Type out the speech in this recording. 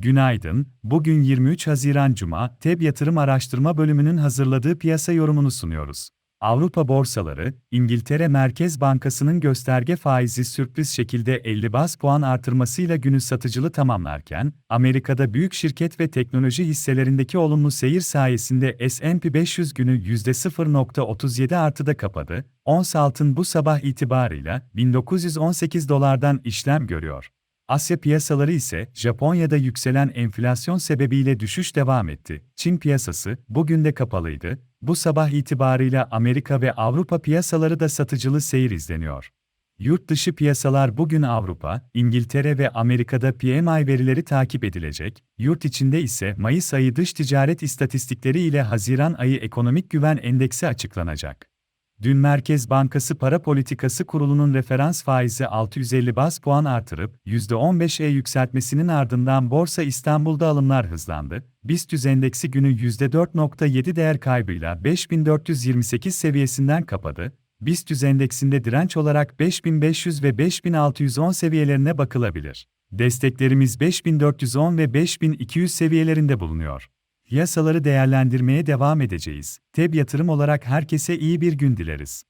Günaydın, bugün 23 Haziran Cuma, TEB Yatırım Araştırma Bölümünün hazırladığı piyasa yorumunu sunuyoruz. Avrupa borsaları, İngiltere Merkez Bankası'nın gösterge faizi sürpriz şekilde 50 bas puan artırmasıyla günü satıcılı tamamlarken, Amerika'da büyük şirket ve teknoloji hisselerindeki olumlu seyir sayesinde S&P 500 günü %0.37 artıda kapadı, ons altın bu sabah itibarıyla 1918 dolardan işlem görüyor. Asya piyasaları ise Japonya'da yükselen enflasyon sebebiyle düşüş devam etti. Çin piyasası bugün de kapalıydı. Bu sabah itibarıyla Amerika ve Avrupa piyasaları da satıcılı seyir izleniyor. Yurt dışı piyasalar bugün Avrupa, İngiltere ve Amerika'da PMI verileri takip edilecek, yurt içinde ise Mayıs ayı dış ticaret istatistikleri ile Haziran ayı ekonomik güven endeksi açıklanacak. Dün Merkez Bankası Para Politikası Kurulu'nun referans faizi 650 bas puan artırıp %15'e yükseltmesinin ardından Borsa İstanbul'da alımlar hızlandı. BIST endeksi günü %4.7 değer kaybıyla 5428 seviyesinden kapadı. BIST endeksinde direnç olarak 5500 ve 5610 seviyelerine bakılabilir. Desteklerimiz 5410 ve 5200 seviyelerinde bulunuyor. Piyasaları değerlendirmeye devam edeceğiz. TEB yatırım olarak herkese iyi bir gün dileriz.